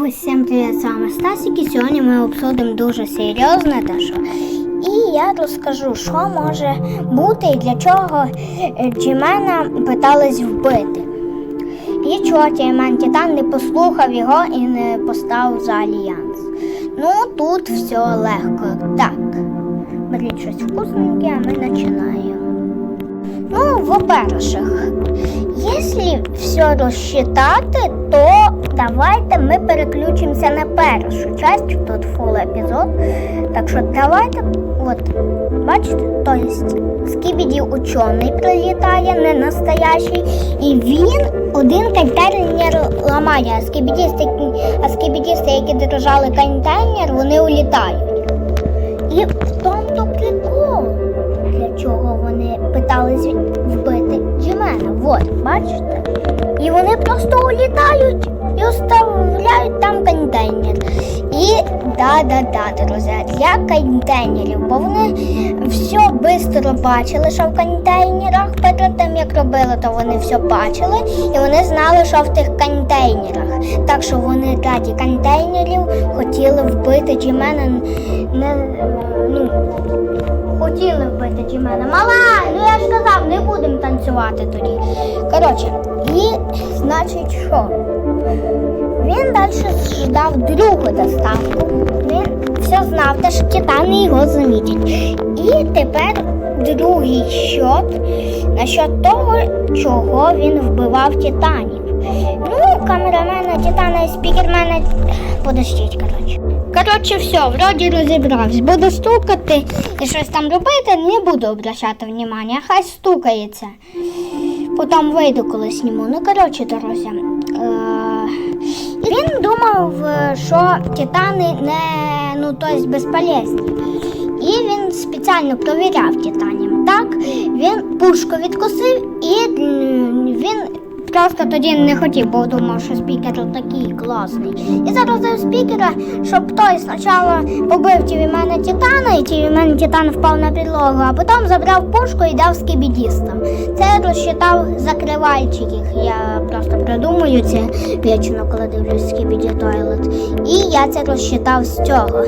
Всім привіт, з вами Стасік і сьогодні ми обсудимо дуже серйозне те, що. І я розкажу, що може бути і для чого е, Джимена питались вбити. І чого Тімен Титан не послухав його і не поставив за альянс. Ну тут все легко. Так. Беріть щось вкусненьке, а ми починаємо. Ну, во-перших, Если все розчитати, то ми переключимося на першу часть. Тут фул епізод. Так що давайте, от, бачите, то Скібіді учений прилітає, не настоящий, і він один контейнер ламає, а скібідісти, які держали контейнер, вони улітають. І в тому то прикол, для чого вони питались вбити Джимена. Вот, бачите? І вони просто улітають і оставляють там контейнер. І да-да-да, друзі, для контейнерів, бо вони все швидко бачили, що в контейнерах перед тим, як робили, то вони все бачили, і вони знали, що в тих контейнерах. Так що вони раді контейнерів хотіли вбити Джимена не, ну, хотіли вбити Джимена. Мала, ну я ж казав, не будемо танцювати тоді. Коротше, і значить що? Він далі ждав другу доставку. Він все знав, те, що його замітять. І тепер другий щот насчет того, чого він вбивав титанів. Ну, камерамена, титана і спікермена. Подождіть, коротше. Коротше, все, вроді розібрався. Буду стукати і щось там робити, не буду обращати внимання, хай стукається. Потім вийду, коли зніму. Ну, коротше, друзі. Він думав, е, що титани не ну, тобто безполезні. І він спеціально провіряв титанів. Так, він пушку відкусив і він просто тоді не хотів, бо думав, що спікер такий класний. І заразив спікера, щоб той спочатку побив ті в мене титана, і мене титан впав на підлогу, а потім забрав пушку і дав скібідістам. Це розчитав закривальчиків. Я просто придумую це вічно, коли дивлюсь скібіді тойлет. І я це розчитав з цього.